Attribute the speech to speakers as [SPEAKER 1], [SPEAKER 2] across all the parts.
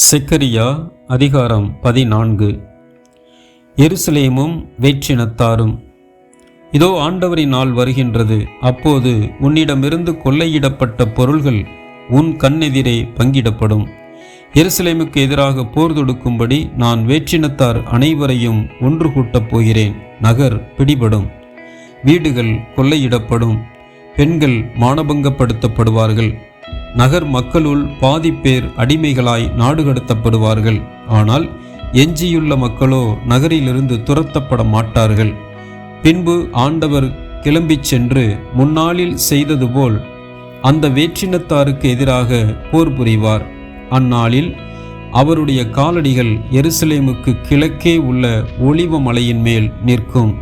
[SPEAKER 1] செக்கரியா அதிகாரம் பதினான்கு. எருசலேமும் வேற்றினத்தாரும் இதோ ஆண்டவரின் நாள் வருகின்றது. அப்போது உன்னிடமிருந்து கொள்ளையிடப்பட்ட பொருள்கள் உன் கண்ணெதிரே பங்கிடப்படும். எருசலேமுக்கு எதிராக போர் தொடுக்கும்படி நான் வேற்றினத்தார் அனைவரையும் ஒன்று கூட்டப் போகிறேன். நகர் பிடிபடும் வீடுகள் கொள்ளையிடப்படும் பெண்கள் மானபங்கப்படுத்தப்படுவார்கள். நகர் மக்களுள் பாதி பேர் அடிமைகளாய் நாடு கடத்தப்படுவார்கள் ஆனால் எஞ்சியுள்ள மக்களோ நகரிலிருந்து துரத்தப்பட மாட்டார்கள். பின்பு ஆண்டவர் கிளம்பிச் சென்று முன்னாளில் செய்தது போல் அந்த வேற்றினத்தாருக்கு எதிராக போர் புரிவார். அந்நாளில் அவருடைய காலடிகள் எருசலேமுக்கு கிழக்கே உள்ள ஒளிவ மலையின் மேல் நிற்கும்.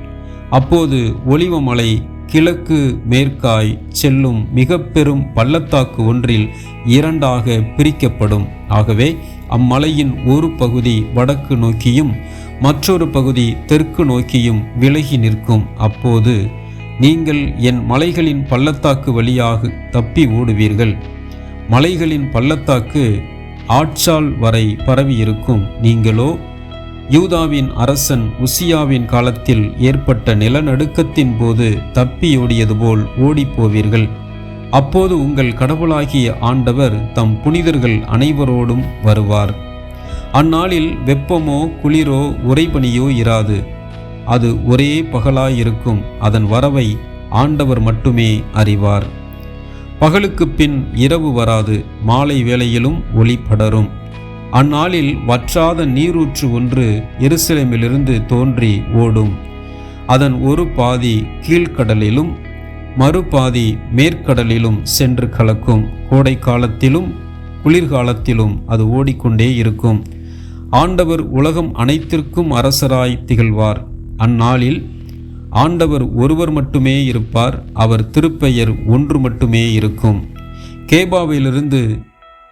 [SPEAKER 1] அப்போது ஒளிவமலை கிழக்கு மேற்காய் செல்லும் மிக பெரும் பள்ளத்தாக்கு ஒன்றில் இரண்டாக பிரிக்கப்படும். ஆகவே அம்மலையின் ஒரு பகுதி வடக்கு நோக்கியும் மற்றொரு பகுதி தெற்கு நோக்கியும் விலகி நிற்கும். அப்போது நீங்கள் என் மலைகளின் பள்ளத்தாக்கு வழியாக தப்பி ஓடுவீர்கள். மலைகளின் பள்ளத்தாக்கு ஆட்சால் வரை பரவியிருக்கும். நீங்களோ யூதாவின் அரசன் உசியாவின் காலத்தில் ஏற்பட்ட நிலநடுக்கத்தின் போது தப்பியோடியது போல் ஓடிப்போவீர்கள். அப்போது உங்கள் கடவுளாகிய ஆண்டவர் தம் புனிதர்கள் அனைவரோடும் வருவார். அந்நாளில் வெப்பமோ குளிரோ உறைபனியோ இராது. அது ஒரே பகலாயிருக்கும். அதன் வரவை ஆண்டவர் மட்டுமே அறிவார். பகலுக்கு பின் இரவு வராது. மாலை வேளையிலும் ஒளி படரும். அந்நாளில் வற்றாத நீரூற்று ஒன்று எருசலேமிலிருந்து தோன்றி ஓடும். அதன் ஒரு பாதி கீழ்க்கடலிலும் மறுபாதி மேற்கடலிலும் சென்று கலக்கும். கோடை காலத்திலும் குளிர்காலத்திலும் அது ஓடிக்கொண்டே இருக்கும். ஆண்டவர் உலகம் அனைத்திற்கும் அரசராய் திகழ்வார். அந்நாளில் ஆண்டவர் ஒருவர் மட்டுமே இருப்பார் அவர் திருப்பெயர் ஒன்று மட்டுமே இருக்கும். கேபாவிலிருந்து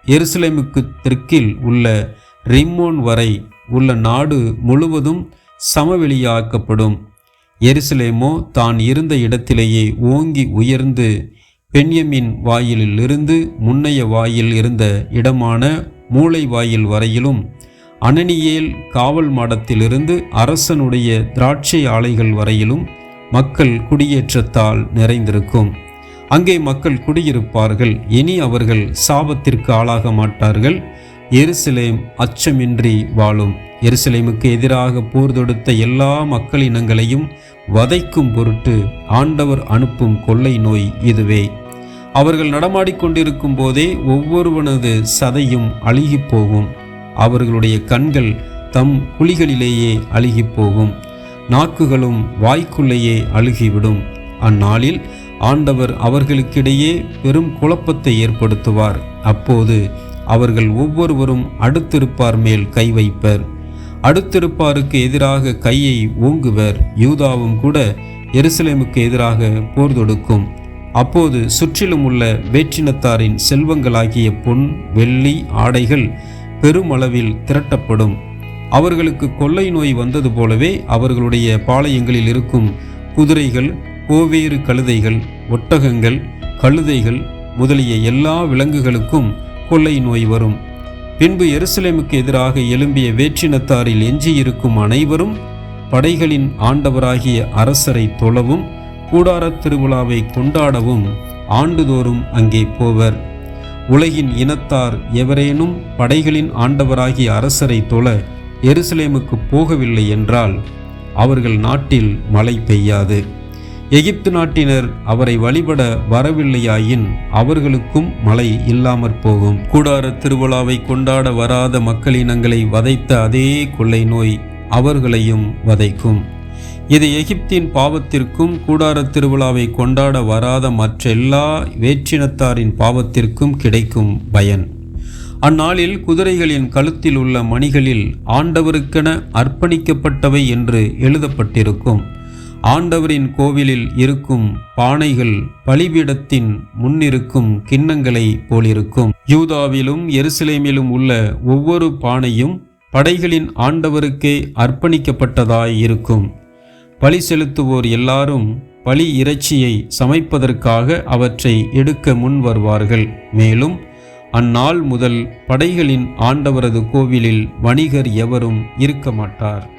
[SPEAKER 1] எருசலேமுக்கு தெற்கில் உள்ள ரிம்மோன் வரை உள்ள நாடு முழுவதும் சமவெளியாக்கப்படும். எருசலேமோ தான் இருந்த இடத்திலேயே ஓங்கி உயர்ந்து பெண்யமின் வாயிலிலிருந்து முன்னைய வாயில் இருந்த இடமான மூளை வாயில் வரையிலும் அனனியேல் காவல் மாடத்திலிருந்து அரசனுடைய திராட்சை ஆலைகள் வரையிலும் மக்கள் குடியேற்றத்தால் நிறைந்திருக்கும். அங்கே மக்கள் குடியிருப்பார்கள். இனி அவர்கள் சாபத்திற்கு ஆளாக மாட்டார்கள். எருசலேம் அச்சமின்றி வாழும். எருசலேமுக்கு எதிராக போர் தொடுத்த எல்லா மக்களினங்களையும் வதைக்கும் பொருட்டு ஆண்டவர் அனுப்பும் கொள்ளை நோய் இதுவே. அவர்கள் நடமாடிக்கொண்டிருக்கும் போதே ஒவ்வொருவனது சதையும் அழுகி போகும். அவர்களுடைய கண்கள் தம் குழிகளிலேயே அழுகி போகும். நாக்குகளும் வாய்க்குள்ளேயே அழுகிவிடும். அந்நாளில் ஆண்டவர் அவர்களுக்கிடையே பெரும் குழப்பத்தை ஏற்படுத்துவார். அப்போது அவர்கள் ஒவ்வொருவரும் அடுத்திருப்பார் மேல் கை வைப்பர். அடுத்திருப்பாருக்கு எதிராக கையை ஓங்குவர். யூதாவும் கூட எருசலேமுக்கு எதிராக போர் தொடுக்கும். அப்போது சுற்றிலும் உள்ள வேற்றினத்தாரின் செல்வங்களாகிய பொன் வெள்ளி ஆடைகள் பெருமளவில் திரட்டப்படும். அவர்களுக்கு கொள்ளை நோய் வந்தது போலவே அவர்களுடைய பாளையங்களில் இருக்கும் குதிரைகள் கோவேறு கழுதைகள் ஒட்டகங்கள் கழுதைகள் முதலிய எல்லா விலங்குகளுக்கும் கொள்ளை நோய் வரும். பின்பு எருசலேமுக்கு எதிராக எழும்பிய வேற்றினத்தாரில் எஞ்சியிருக்கும் அனைவரும் படைகளின் ஆண்டவராகிய அரசரை தொழவும் கூடாரத் திருவிழாவை கொண்டாடவும் ஆண்டுதோறும் அங்கே போவர். உலகின் இனத்தார் எவரேனும் படைகளின் ஆண்டவராகிய அரசரை தொழ எருசலேமுக்கு போகவில்லை என்றால் அவர்கள் நாட்டில் மழை பெய்யாது. எகிப்து நாட்டினர் அவரை வழிபட வரவில்லையாயின் அவர்களுக்கும் மழை இல்லாமற் போகும். கூடார திருவிழாவை கொண்டாட வராத மக்களினங்களை வதைத்த அதே கொள்ளை நோய் அவர்களையும் வதைக்கும். இது எகிப்தின் பாவத்திற்கும் கூடார திருவிழாவை கொண்டாட வராத மற்றெல்லா வேற்றினத்தாரின் பாவத்திற்கும் கிடைக்கும் பயன். அந்நாளில் குதிரைகளின் கழுத்தில் உள்ள மணிகளில் ஆண்டவருக்கென அர்ப்பணிக்கப்பட்டவை என்று எழுதப்பட்டிருக்கும். ஆண்டவரின் கோவிலில் இருக்கும் பானைகள் பலிபீடத்தின் முன்னிருக்கும் கிண்ணங்களை போலிருக்கும். யூதாவிலும் எருசலேமிலும் உள்ள ஒவ்வொரு பானையும் படைகளின் ஆண்டவருக்கே அர்ப்பணிக்கப்பட்டதாய் இருக்கும். பலி செலுத்துவோர் எல்லாரும் பலி இறைச்சியை சமைப்பதற்காக அவற்றை எடுக்க முன் வருவார்கள். மேலும் அந்நாள் முதல் படைகளின் ஆண்டவரது கோவிலில் வணிகர் எவரும் இருக்க மாட்டார்.